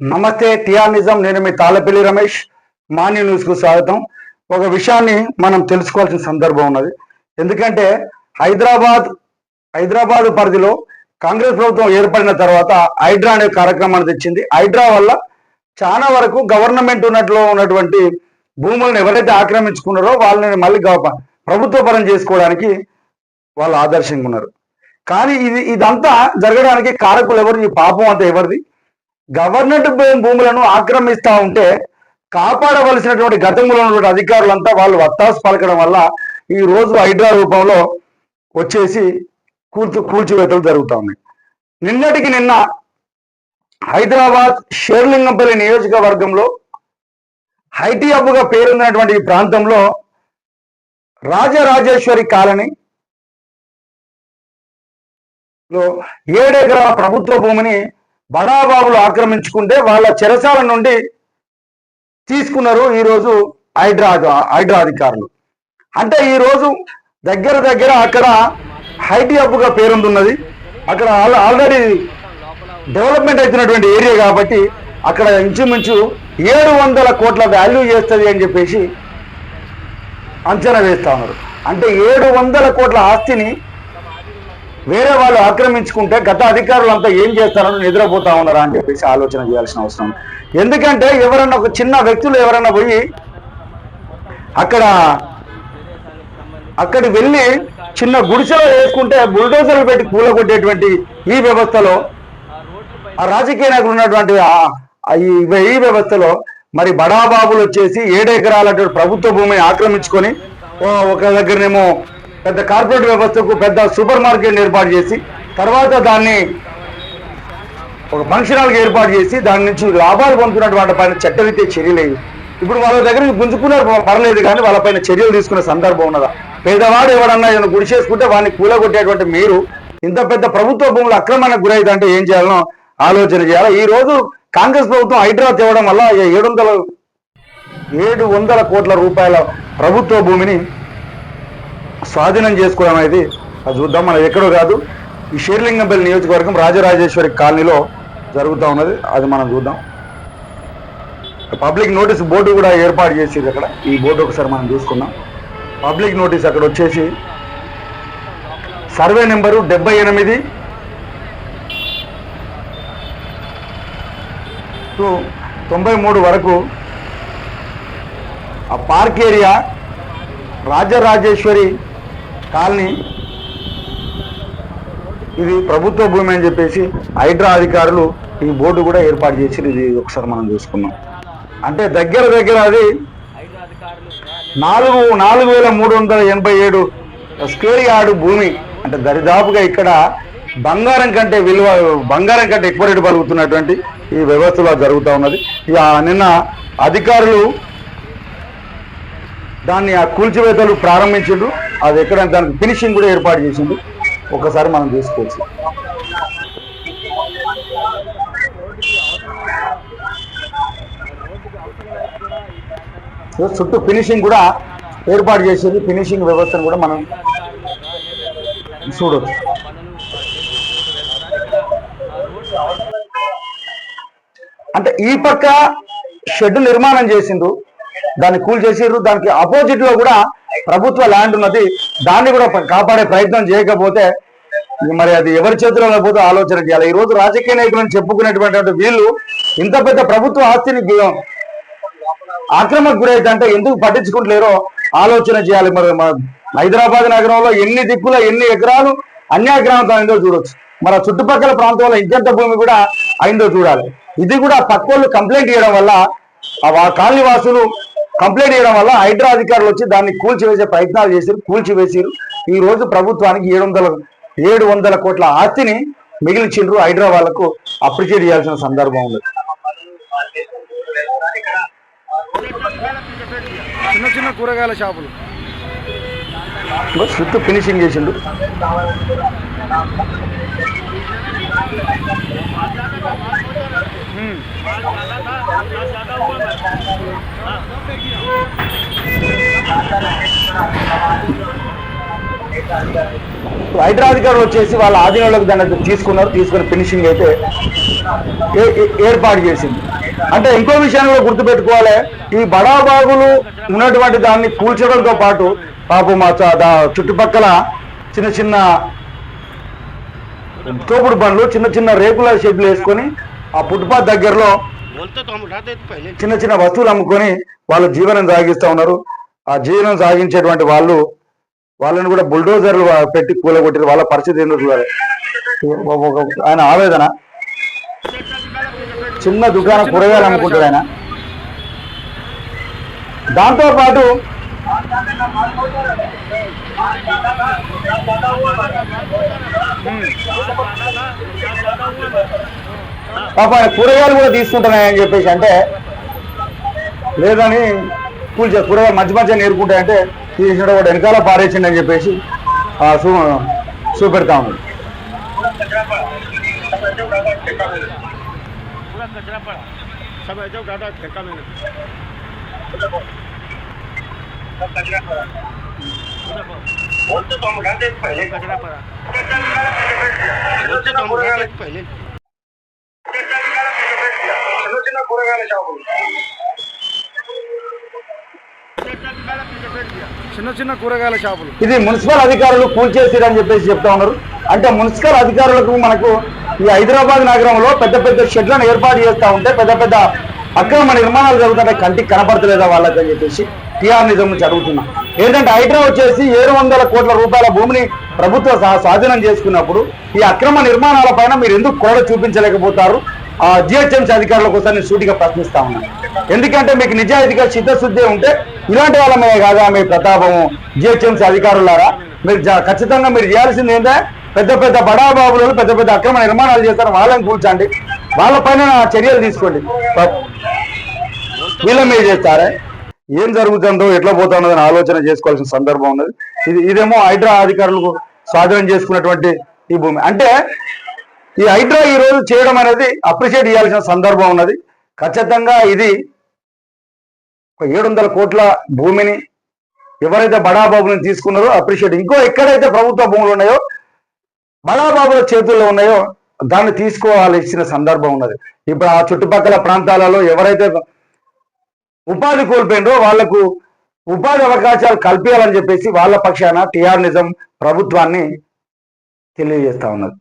నమస్తే టిఆర్ నిజం. నేను మీ తాళపల్లి రమేష్. మార్నింగ్ న్యూస్కు స్వాగతం. ఒక విషయాన్ని మనం తెలుసుకోవాల్సిన సందర్భం ఉన్నది. ఎందుకంటే హైదరాబాద్ హైదరాబాద్ పరిధిలో కాంగ్రెస్ ప్రభుత్వం ఏర్పడిన తర్వాత హైడ్రా అనే కార్యక్రమాన్ని తెచ్చింది. హైడ్రా వల్ల చాలా వరకు గవర్నమెంట్ ఉన్నట్లో ఉన్నటువంటి భూములను ఎవరైతే ఆక్రమించుకున్నారో వాళ్ళని మళ్ళీ ప్రభుత్వ పరం చేసుకోవడానికి వాళ్ళు ఆదర్శంగా ఉన్నారు. కానీ ఇది ఇదంతా జరగడానికి కారకులు ఎవరు? ఈ పాపం అంతా ఎవరిది? గవర్నమెంట్ భూములను ఆక్రమిస్తా ఉంటే కాపాడవలసినటువంటి గతంలో ఉన్నటువంటి అధికారులంతా వాళ్ళు వత్తాసు పలకడం వల్ల ఈ రోజు హైడ్రా రూపంలో వచ్చేసి కూల్చు కూల్చివేతలు జరుగుతూ ఉన్నాయి. నిన్నటికి నిన్న హైదరాబాద్ షేర్లింగంపల్లి నియోజకవర్గంలో హైటీ హబ్గా పేరున్నటువంటి ఈ ప్రాంతంలో రాజరాజేశ్వరి కాలనీ లో ఏడెకరాల ప్రభుత్వ భూమిని బడాబాబులు ఆక్రమించుకుంటే వాళ్ళ చెరసాల నుండి తీసుకున్నారు ఈరోజు హైడ్రా హైడ్రా అధికారులు అంటే ఈరోజు దగ్గర దగ్గర అక్కడ హైటీ హబ్గా పేరొందున్నది. అక్కడ ఆల్- ఆల్రెడీ డెవలప్మెంట్ అవుతున్నటువంటి ఏరియా కాబట్టి అక్కడ ఇంచుమించు ఏడు వందల కోట్ల వాల్యూ చేస్తుంది అని చెప్పేసి అంచనా వేస్తా ఉన్నారు. అంటే ఏడు వందల కోట్ల ఆస్తిని వేరే వాళ్ళు ఆక్రమించుకుంటే గత అధికారులు అంతా ఏం చేస్తారని నిద్రపోతా ఉన్నారా అని చెప్పేసి ఆలోచన చేయాల్సిన అవసరం ఎందుకంటే ఎవరన్నా ఒక చిన్న వ్యక్తులు ఎవరన్నా పోయి అక్కడ అక్కడి వెళ్ళి చిన్న గుడిసెలో వేసుకుంటే బుల్డోజర్లు పెట్టి కూలగొట్టేటువంటి ఈ వ్యవస్థలో ఆ రాజకీయ నాయకులు ఉన్నటువంటి ఈ వ్యవస్థలో మరి బడాబాబులు వచ్చేసి ఏడెకరాల ప్రభుత్వ భూమిని ఆక్రమించుకొని ఒక దగ్గరనేమో పెద్ద కార్పొరేట్ వ్యవస్థకు పెద్ద సూపర్ మార్కెట్ ఏర్పాటు చేసి తర్వాత దాన్ని ఒక ఫంక్షన్ ఏర్పాటు చేసి దాని నుంచి లాభాలు పొందుతున్నటువంటి పైన చట్టరీతే చర్యలేదు ఇప్పుడు వాళ్ళ దగ్గర గుంజుకున్నారు పర్లేదు కానీ వాళ్ళపైన చర్యలు తీసుకునే సందర్భం ఉన్నదా? పేదవాడు ఎవడన్నా ఏదైనా గుడి చేసుకుంటే వాడిని కూలగొట్టేటువంటి మీరు ఇంత పెద్ద ప్రభుత్వ భూములు అక్రమానికి గురైతే ఏం చేయాలనో ఆలోచన చేయాలి? ఈ రోజు కాంగ్రెస్ ప్రభుత్వం హైడ్రా తేవడం వల్ల ఏడు వందల ఏడు వందల కోట్ల రూపాయల ప్రభుత్వ భూమిని స్వాధీనం చేసుకోవడం అనేది అది చూద్దాం. మనం ఎక్కడో కాదు ఈ షేర్లింగంపల్లి నియోజకవర్గం రాజరాజేశ్వరి కాలనీలో జరుగుతూ ఉన్నది. అది మనం చూద్దాం. పబ్లిక్ నోటీస్ బోర్డు కూడా ఏర్పాటు చేసేది అక్కడ. ఈ బోర్డు ఒకసారి మనం చూసుకుందాం. పబ్లిక్ నోటీస్ అక్కడ వచ్చేసి సర్వే నెంబరు డెబ్బై ఎనిమిది టు తొంభై మూడు వరకు ఆ పార్క్ ఏరియా రాజరాజేశ్వరి కాలనీ. ఇది ప్రభుత్వ భూమి అని చెప్పేసి హైడ్రా అధికారులు ఈ బోర్డు కూడా ఏర్పాటు చేసి ఇది ఒకసారి మనం చూసుకున్నాం అంటే దగ్గర దగ్గర అది నాలుగు నాలుగు వేల మూడు వందల ఎనభై ఏడు స్క్వేర్ యార్డు భూమి. అంటే దరిదాపుగా ఇక్కడ బంగారం కంటే విలువ బంగారం కంటే ఎక్కువ రేటు పలుకుతున్నటువంటి ఈ వ్యవస్థలో జరుగుతూ ఉన్నది. ఇక నిన్న అధికారులు దాన్ని ఆ కూల్చివేతలు ప్రారంభించిండు అది ఎక్కడ దానికి ఫినిషింగ్ కూడా ఏర్పాటు చేసింది. ఒకసారి మనం చూసుకోవచ్చు. చుట్టూ ఫినిషింగ్ కూడా ఏర్పాటు చేసేది. ఫినిషింగ్ వ్యవస్థను కూడా మనం చూడవచ్చు అంటే ఈ పక్క షెడ్ నిర్మాణం చేసిండ్రు. దాన్ని కూల్ చేసిర్రు దానికి అపోజిట్లో కూడా ప్రభుత్వ ల్యాండ్ ఉన్నది దాన్ని కూడా కాపాడే ప్రయత్నం చేయకపోతే మరి అది ఎవరి చేతిలో లేకపోతే ఆలోచన చేయాలి. ఈ రోజు రాజకీయ నాయకులను చెప్పుకునేటువంటి వీళ్ళు ఇంత పెద్ద ప్రభుత్వ ఆస్తిని ఆక్రమకు ఆక్రమణకు గురైతే ఎందుకు పట్టించుకుంటలేరో ఆలోచన చేయాలి. మరి హైదరాబాద్ నగరంలో ఎన్ని దిక్కుల ఎన్ని ఎకరాలు అన్యాక్రాంతం అయిందో చూడొచ్చు. మన చుట్టుపక్కల ప్రాంతంలో ఇంకెంత భూమి కూడా అయిందో చూడాలి. ఇది కూడా పక్కోళ్ళు కంప్లైంట్ చేయడం వల్ల ఆ కాలనీ వాసులు కంప్లైంట్ చేయడం వల్ల హైడ్రా అధికారులు వచ్చి దాన్ని కూల్చివేసే ప్రయత్నాలు చేశారు కూల్చివేసారు ఈ రోజు ప్రభుత్వానికి ఏడు వందల ఏడు వందల కోట్ల ఆస్తిని మిగిల్చిండ్రు హైడ్రా వాళ్ళకు అప్రిషియేట్ చేయాల్సిన సందర్భం ఉంది. చిన్న చిన్న కూరగాయల షాపులు. చుట్టూ ఫినిషింగ్ చేసిండు హైదరాబాద్ వచ్చేసి వాళ్ళ ఆధీనంలోకి దాన్ని తీసుకున్నారు తీసుకుని ఫినిషింగ్ అయితే ఏర్పాటు చేసింది. అంటే ఇంకో విషయాన్ని కూడా గుర్తుపెట్టుకోవాలి. ఈ బడాబాగులు ఉన్నటువంటి దాన్ని కూల్చడంతో పాటు పాపం మా చ- దా- చుట్టుపక్కల చిన్న చిన్న తోపుడు బండ్లు చిన్న చిన్న రేకుల షెడ్లు వేసుకొని ఆ ఫుట్పాత్ దగ్గరలో చిన్న చిన్న వస్తువులు అమ్ముకొని వాళ్ళు జీవనం సాగిస్తూ ఉన్నారు. ఆ జీవనం సాగించేటువంటి వాళ్ళు వాళ్ళని కూడా బుల్డోజర్లు పెట్టి కూలగొట్టి వాళ్ళ పరిస్థితి ఎందుకు ఆయన ఆవేదన. చిన్న దుకాణం కూరగాయలు అమ్ముకుంటారు ఆయన. దాంతోపాటు పాటు పాప ఆయన కూరగాయలు కూడా తీసుకుంటున్నాయని చెప్పేసి అంటే లేదని కూల్చే కూరగాయలు మధ్య మధ్య నేర్పుకుంటాయంటే తీసిన కూడా వెనకాల పారేసిండి అని చెప్పేసి ఆ, చూ చూపెడతా ఉంది पूरा कचरा చిన్న చిన్న కూరగాయల షాపులు. ఇది మున్సిపల్ అధికారులు కూల్చేసిరని చెప్పేసి చెప్తా ఉన్నారు. అంటే మున్సిపల్ అధికారులకు మనకు ఈ హైదరాబాద్ నగరంలో పెద్ద పెద్ద షెడ్లను ఏర్పాటు చేస్తా ఉంటే పెద్ద పెద్ద అక్రమ నిర్మాణాలు జరుగుతుంటే కంటికి కనపడతలేదా వాళ్ళకి అని చెప్పేసి టీఆర్ నిజం నుంచి అడుగుతున్నా ఏంటంటే హైడ్రా వచ్చేసి ఏడు వందల కోట్ల రూపాయల భూమిని ప్రభుత్వ స్వా- స్వాధీనం చేసుకున్నప్పుడు ఈ అక్రమ నిర్మాణాల పైన మీరు ఎందుకు కొరడ చూపించలేకపోతారు? జిహెచ్ఎంసీ అధికారుల కోసం నేను సూటిగా ప్రశ్నిస్తా ఉన్నాను ఎందుకంటే మీకు నిజాయితీగా చిత్తశుద్ధి ఉంటే ఇలాంటి వాళ్ళమే కాదా మీ ప్రతాపము జిహెచ్ఎంసీ అధికారులారా? మీరు ఖచ్చితంగా మీరు చేయాల్సింది ఏంటంటే పెద్ద పెద్ద బడాబాబులు పెద్ద పెద్ద అక్రమ నిర్మాణాలు చేస్తారు వాళ్ళని కూల్చండి. వాళ్ళ పైన చర్యలు తీసుకోండి. వీళ్ళమే వీళ్ళ చేస్తారే? ఏం జరుగుతుందో ఎట్లా పోతుందో ఆలోచన చేసుకోవాల్సిన సందర్భం ఉన్నది. ఇది ఇదేమో హైడ్రా అధికారులకు స్వాధీనం చేసుకున్నటువంటి ఈ భూమి. అంటే ఈ హైడ్రా ఈ రోజు చేయడం అనేది అప్రిషియేట్ చేయాల్సిన సందర్భం ఉన్నది. ఖచ్చితంగా ఇది ఒక ఏడు వందల కోట్ల భూమిని ఎవరైతే బడాబాబుని తీసుకున్నారో అప్రిషియేట్ ఇంకో ఎక్కడైతే ప్రభుత్వ భూములు ఉన్నాయో బడాబాబుల చేతుల్లో ఉన్నాయో దాన్ని తీసుకోవాల్సిన సందర్భం ఉన్నది. ఇప్పుడు ఆ చుట్టుపక్కల ప్రాంతాలలో ఎవరైతే ఉపాధి కోల్పోయినరో వాళ్ళకు ఉపాధి అవకాశాలు కల్పించాలని చెప్పేసి వాళ్ళ పక్షాన టీఆర్ నిజం ప్రభుత్వాన్ని తెలియజేస్తా ఉన్నది.